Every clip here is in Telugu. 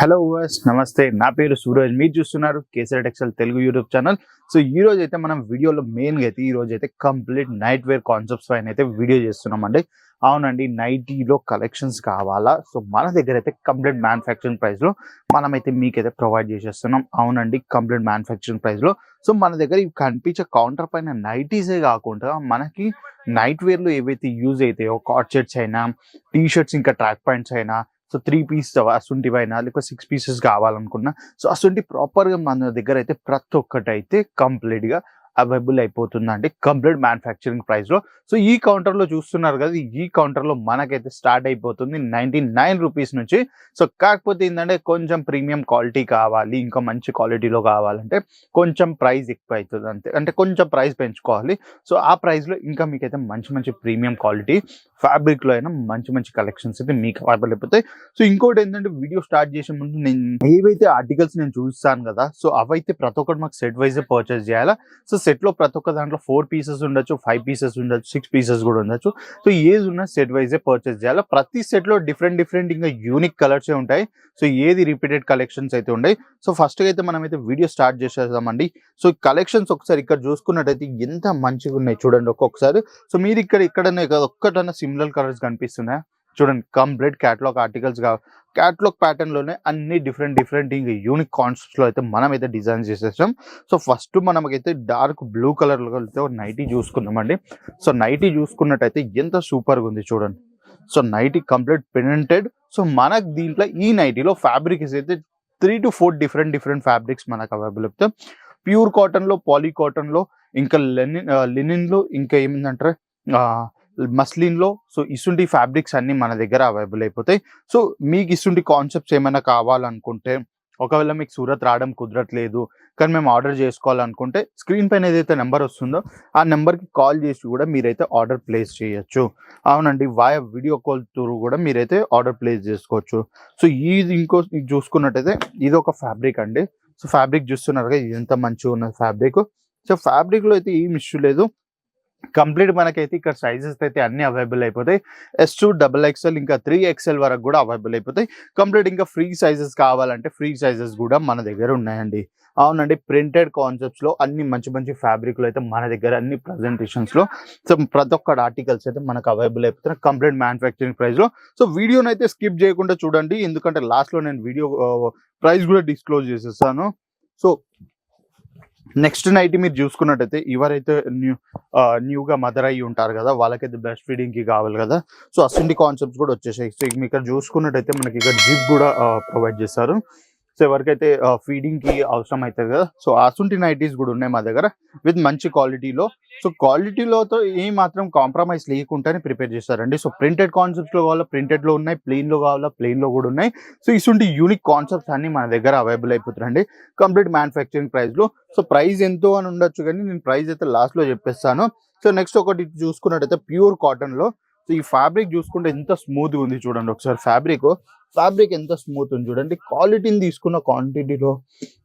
హలో వర్స్ నమస్తే. నా పేరు సూరజ్. మీరు చూస్తున్నారు Kesari textile Telugu YouTube channel. So ఈ రోజు అయితే మనం వీడియోలో మెయిన్గా అయితే ఈ రోజు అయితే కంప్లీట్ నైట్ వేర్ కాన్సెప్ట్స్ పైన అయితే వీడియో చేస్తున్నామండి. అవునండి నైటీలో కలెక్షన్స్ కావాలా? సో మన దగ్గర అయితే కంప్లీట్ మ్యానుఫ్యాక్చరింగ్ ప్రైస్లో మనమైతే మీకైతే ప్రొవైడ్ చేసేస్తున్నాం. అవునండి కంప్లీట్ మ్యానుఫ్యాక్చరింగ్ ప్రైస్లో సో మన దగ్గర ఇవి కనిపించే కౌంటర్ పైన నైటీసే కాకుండా మనకి నైట్ వేర్లో ఏవైతే యూజ్ అవుతాయో కాట్ షర్ట్స్ అయినా టీ షర్ట్స్ ఇంకా ట్రాక్ ప్యాంట్స్ అయినా సో త్రీ పీస్ అసొంటివి అయినా లేకపోతే సిక్స్ పీసెస్ కావాలనుకున్నా. సో అసుంటి ప్రాపర్గా మన దగ్గర అయితే ప్రతి ఒక్కటి అయితే కంప్లీట్గా అవైలబుల్ అయిపోతుందండి. కంప్లీట్ మ్యానుఫ్యాక్చరింగ్ ప్రైస్లో సో ఈ కౌంటర్లో చూస్తున్నారు కదా ఈ కౌంటర్లో మనకైతే స్టార్ట్ అయిపోతుంది నైంటీ నైన్ రూపీస్ నుంచి. సో కాకపోతే ఏంటంటే కొంచెం ప్రీమియం క్వాలిటీ కావాలి ఇంకా మంచి క్వాలిటీలో కావాలంటే కొంచెం ప్రైస్ ఎక్కువ అవుతుంది అంతే. అంటే కొంచెం ప్రైస్ పెంచుకోవాలి. సో ఆ ప్రైస్లో ఇంకా మీకైతే మంచి మంచి ప్రీమియం క్వాలిటీ ఫ్యాబ్రిక్లో అయినా మంచి మంచి కలెక్షన్స్ అయితే మీకు అవైలబుల్ అయిపోతాయి. సో ఇంకోటి ఏంటంటే వీడియో స్టార్ట్ చేసే ముందు నేను ఏవైతే ఆర్టికల్స్ నేను చూస్తాను కదా సో అవైతే ప్రతి ఒక్కటి మాకు సెట్ వైజ్ పర్చేస్ చేయాలా? సో సెట్లో ప్రతి ఒక్క దాంట్లో ఫోర్ పీసెస్ ఉండొచ్చు ఫైవ్ పీసెస్ ఉండొచ్చు సిక్స్ పీసెస్ కూడా ఉండొచ్చు. సో ఏది ఉన్నా సెట్ వైజే పర్చేస్ చేయాలా? ప్రతి సెట్లో డిఫరెంట్ డిఫరెంట్ ఇంకా యూనిక్ కలర్స్ ఉంటాయి. సో ఏది రిపీటెడ్ కలెక్షన్స్ అయితే ఉన్నాయి సో ఫస్ట్ అయితే మనం అయితే వీడియో స్టార్ట్ చేసేద్దామండి. సో కలెక్షన్స్ ఒకసారి ఇక్కడ చూసుకున్నట్టయితే ఎంత మంచిగా ఉన్నాయి చూడండి ఒక్కొక్కసారి. సో మీరు ఇక్కడ ఇక్కడనే కదా ఒక్కటన్నా సిమిలర్ కలర్స్ కనిపిస్తున్నాయి. చూడండి కంప్లీట్ క్యాటలాగ్ ఆర్టికల్స్ కా క్యాటలాగ్ ప్యాటర్న్లోనే అన్ని డిఫరెంట్ డిఫరెంట్ ఇంకా యూనిక్ కాన్సెప్ట్స్లో అయితే మనం అయితే డిజైన్ చేసేసాం. సో ఫస్ట్ మనమైతే డార్క్ బ్లూ కలర్లో అయితే నైటీ చూసుకున్నామండి సో నైటీ చూసుకున్నట్టయితే ఎంత సూపర్గా ఉంది చూడండి. So nighty complete printed so మనకు దీంట్లో ఈ నైటీలో ఫ్యాబ్రిక్స్ అయితే three to four different different fabrics మనకు అవైలబుల్ అయితే ప్యూర్ కాటన్లో పాలీ కాటన్లో ఇంకా లెనిన్ లినిన్లో ఇంకా ఏమిందంటారు? మస్లిన్లో సో ఇసుంటి ఫ్యాబ్రిక్స్ అన్నీ మన దగ్గర అవైలబుల్ అయిపోతాయి. సో మీకు ఇసుంటి కాన్సెప్ట్స్ ఏమైనా కావాలనుకుంటే ఒకవేళ మీకు సూరత్ రావడం కుదరట్లేదు కానీ మేము ఆర్డర్ చేసుకోవాలనుకుంటే స్క్రీన్ పైన ఏదైతే నెంబర్ వస్తుందో ఆ నెంబర్కి కాల్ చేసి కూడా మీరైతే ఆర్డర్ ప్లేస్ చేయొచ్చు. అవునండి వాయ వీడియో కాల్ త్రూ కూడా మీరైతే ఆర్డర్ ప్లేస్ చేసుకోవచ్చు. సో ఇది ఇంకో చూసుకున్నట్టయితే ఇది ఒక ఫ్యాబ్రిక్ అండి. సో ఫ్యాబ్రిక్ చూస్తున్నారు కదా ఇది ఎంత మంచిగా ఉన్నది ఫ్యాబ్రిక్ సో ఫ్యాబ్రిక్లో అయితే ఏం ఇష్యూ లేదు. కంప్లీట్ మనకైతే ఇక్కడ సైజెస్ అయితే అన్ని అవైలబుల్ అయిపోతాయి. ఎస్ టూ డబల్ ఎక్స్ఎల్ ఇంకా త్రీ ఎక్స్ఎల్ వరకు కూడా అవైలబుల్ అయిపోతాయి. కంప్లీట్ ఇంకా ఫ్రీ సైజెస్ కావాలంటే ఫ్రీ సైజెస్ కూడా మన దగ్గర ఉన్నాయండి. అవునండి ప్రింటెడ్ కాన్సెప్ట్స్లో అన్ని మంచి మంచి ఫ్యాబ్రిక్లు అయితే మన దగ్గర అన్ని ప్రజెంటేషన్స్లో సో ప్రతి ఒక్క ఆర్టికల్స్ అయితే మనకు అవైలబుల్ అయిపోతున్నాయి కంప్లీట్ మ్యానుఫ్యాక్చరింగ్ ప్రైస్లో సో వీడియోని అయితే స్కిప్ చేయకుండా చూడండి ఎందుకంటే లాస్ట్లో నేను వీడియో ప్రైస్ uh, కూడా డిస్క్లోజ్ చేసేస్తాను. సో నెక్స్ట్ నైట్ మీరు చూసుకున్నట్టయితే ఎవరైతే న్యూ న్యూగా మదర్ అయ్యి ఉంటారు కదా వాళ్ళకైతే బెస్ట్ ఫీడింగ్కి కావాలి కదా. సో అసెంటి కాన్సెప్ట్స్ కూడా వచ్చేసాయి. సో మీకు ఇక్కడ చూసుకున్నట్టయితే మనకి ఇక్కడ జిప్ కూడా ప్రొవైడ్ చేస్తారు సో ఎవరికైతే ఫీడింగ్కి అవసరం అవుతుంది కదా సో అసుంటి నైటీస్ కూడా ఉన్నాయి మా దగ్గర విత్ మంచి క్వాలిటీలో సో క్వాలిటీలోతో ఏ మాత్రం కాంప్రమైజ్ లేకుండానే ప్రిపేర్ చేస్తారండి. సో ప్రింటెడ్ కాన్సెప్ట్స్లో కావాలా ప్రింటెడ్లో ఉన్నాయి ప్లెయిన్లో కావాలా ప్లెయిన్లో కూడా ఉన్నాయి. సో ఇటువంటి యూనిక్ కాన్సెప్ట్స్ అన్ని మన దగ్గర అవైలబుల్ అయిపోతున్నాయండి. కంప్లీట్ మ్యానుఫ్యాక్చరింగ్ ప్రైస్లో. సో ప్రైస్ ఎంతో అని ఉండొచ్చు కానీ నేను ప్రైస్ అయితే లాస్ట్లో చెప్పేస్తాను. సో నెక్స్ట్ ఒకటి చూసుకున్నట్టయితే ప్యూర్ కాటన్లో. సో ఈ ఫ్యాబ్రిక్ చూసుకుంటే ఎంత స్మూత్ ఉంది చూడండి ఒకసారి ఫ్యాబ్రిక్ ఫ్యాబ్రిక్ ఎంత స్మూత్ ఉంది చూడండి. క్వాలిటీని తీసుకున్న క్వాంటిటీలో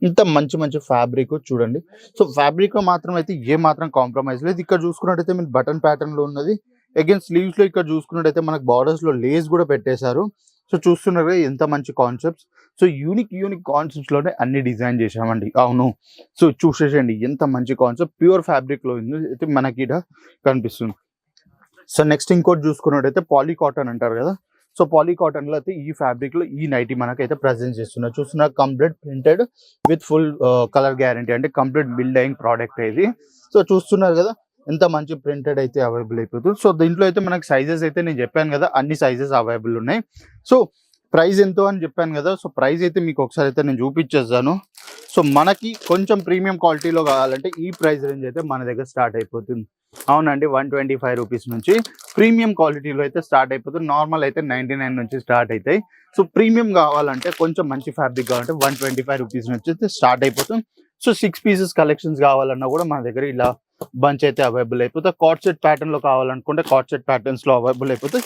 ఇంత మంచి మంచి ఫ్యాబ్రిక్ చూడండి. సో ఫ్యాబ్రిక్లో మాత్రం అయితే ఏ మాత్రం కాంప్రమైజ్ లేదు. ఇక్కడ చూసుకున్నట్టయితే మీరు బటన్ ప్యాటర్న్లో ఉన్నది అగైన్ స్లీవ్స్లో ఇక్కడ చూసుకున్నట్టయితే మనకు బార్డర్స్లో లేస్ కూడా పెట్టేశారు. సో చూస్తున్నారు ఎంత మంచి కాన్సెప్ట్స్ సో యూనిక్ యూనిక్ కాన్సెప్ట్స్లోనే అన్ని డిజైన్ చేసామండి అవును. సో చూసేసండి ఎంత మంచి కాన్సెప్ట్ ప్యూర్ ఫ్యాబ్రిక్లో ఉంది. అయితే మనకి ఇక్కడ కనిపిస్తుంది. సో నెక్స్ట్ ఇంకోటి చూసుకున్నట్టయితే పాలీ కాటన్ అంటారు కదా. సో పాలీ కాటన్లో అయితే ఈ ఫ్యాబ్రిక్లో ఈ నైటీ మనకైతే ప్రజెంట్ చేస్తున్నారు. చూస్తున్నారు complete printed with full colour guarantee అంటే కంప్లీట్ బిల్డ్ అయింగ్ ప్రోడక్ట్ ఇది. సో చూస్తున్నారు కదా ఎంత మంచి ప్రింటెడ్ అయితే అవైలబుల్ అయిపోతుంది. సో దీంట్లో అయితే మనకి సైజెస్ అయితే నేను చెప్పాను కదా అన్ని సైజెస్ అవైలబుల్ ఉన్నాయి. సో ప్రైస్ ఎంతో అని చెప్పాను కదా సో ప్రైస్ అయితే మీకు ఒకసారి అయితే నేను చూపించేస్తాను. సో మనకి కొంచెం ప్రీమియం క్వాలిటీలో కావాలంటే ఈ ప్రైస్ రేంజ్ అయితే మన దగ్గర స్టార్ట్ అయిపోతుంది. అవునండి వన్ ట్వంటీ ఫైవ్ రూపీస్ నుంచి ప్రీమియం క్వాలిటీలో అయితే స్టార్ట్ అయిపోతుంది. నార్మల్ అయితే నైంటీ నైన్ నుంచి స్టార్ట్ అవుతాయి. సో ప్రీమియం కావాలంటే కొంచెం మంచి ఫ్యాబ్రిక్ కావాలంటే వన్ ట్వంటీ ఫైవ్ రూపీస్ నుంచి అయితే స్టార్ట్ అయిపోతుంది. సో సిక్స్ పీసెస్ కలెక్షన్స్ కావాలన్నా కూడా మన దగ్గర ఇలా బంచ్ అయితే అవైలబుల్ అయిపోతుంది కార్డ్ సెట్ ప్యాటర్న్లో కావాలనుకుంటే కార్డ్ సెట్ ప్యాటర్న్స్లో అవైలబుల్ అయిపోతుంది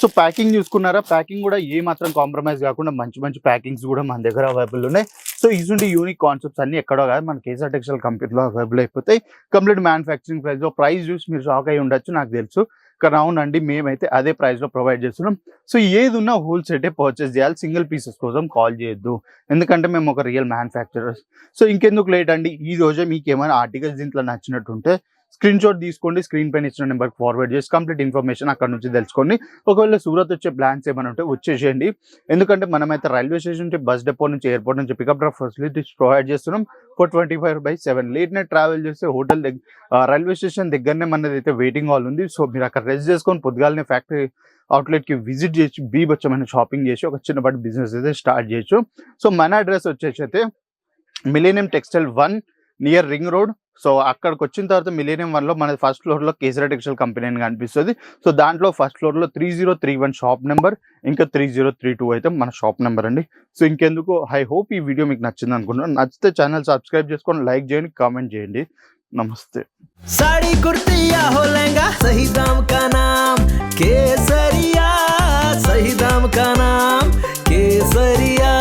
సో ప్యాకింగ్ చూసుకున్నారా? ప్యాకింగ్ కూడా ఏ మాత్రం కాంప్రమైజ్ కాకుండా మంచి మంచి ప్యాకింగ్స్ కూడా మన దగ్గర అవైలబుల్ ఉన్నాయి. సో ఇటువంటి యూనిక్ కాన్సెప్ట్స్ అన్ని ఎక్కడో కాదు. మన కేసర్ టెక్స్టైల్ కంపెనీలో అవైలబుల్ అయిపోతాయి. కంప్లీట్ మ్యానుఫ్యాక్చరింగ్ ప్రైస్లో ప్రైస్ చూసి మీరు షాక్ అయి ఉండొచ్చు నాకు తెలుసు. ఇక్కడ అవునండి మేమైతే అదే ప్రైస్లో ప్రొవైడ్ చేస్తున్నాం. సో ఏది ఉన్నా హోల్సేల్ పర్చేస్ చేయాలి. సింగిల్ పీసెస్ కోసం కాల్ చేయొద్దు. ఎందుకంటే మేము ఒక రియల్ మ్యానుఫ్యాక్చరర్స్. సో ఇంకెందుకు లేట్ అండి? ఈ రోజే మీకు ఏమైనా ఆర్టికల్స్ దీంట్లో నచ్చినట్టుంటే స్క్రీన్ షాట్ తీసుకోండి స్క్రీన్ పైన ఇచ్చిన నెంబర్కి ఫార్వర్డ్ చేసి కంప్లీట్ ఇన్ఫర్మేషన్ అక్కడ నుంచి తెలుసుకోండి ఒకవేళ సూరత్ వచ్చే ప్లాన్స్ ఏమైనా ఉంటే వచ్చేసేయండి. ఎందుకంటే మనమైతే రైల్వే స్టేషన్ నుంచి బస్ డెపో నుంచి ఎయిర్పోర్ట్ నుంచి పికప్ డ్రాప్ ఫెసిలిటీస్ ప్రొవైడ్ చేస్తున్నాం. For twenty five by seven late night travel చేస్తే హోటల్ దగ్గర రైల్వే స్టేషన్ దగ్గరనే మనది అయితే వెయిటింగ్ హాల్ ఉంది. సో మీరు అక్కడ రెస్ట్ చేసుకొని పొద్దుగాలనే ఫ్యాక్టరీ అవుట్లెట్కి విజిట్ చేసి బీ బచ్చమైన షాపింగ్ చేసి ఒక చిన్నపాటి బిజినెస్ అయితే స్టార్ట్ చేయొచ్చు. సో మన అడ్రస్ వచ్చేసి అయితే millennium textile one near ring road so అక్కడికి వచ్చిన తర్వాత మిలేనియం వన్లో మన ఫస్ట్ ఫ్లోర్లో కేసరా టెక్స్టైల్ కంపెనీ అని కనిపిస్తుంది. సో దాంట్లో ఫస్ట్ ఫ్లోర్లో three zero three one shop number ఇంకా త్రీ జీరో త్రీ టూ అయితే మన షాప్ నెంబర్ అండి. సో ఇంకెందుకు ఐ హోప్ ఈ వీడియో మీకు నచ్చింది అనుకుంటున్నాను నచ్చితే ఛానల్ సబ్స్క్రైబ్ చేసుకొని లైక్ చేయండి కామెంట్ చేయండి. నమస్తే. సాడీ కుర్తియా హో కేసరియా కేసరియా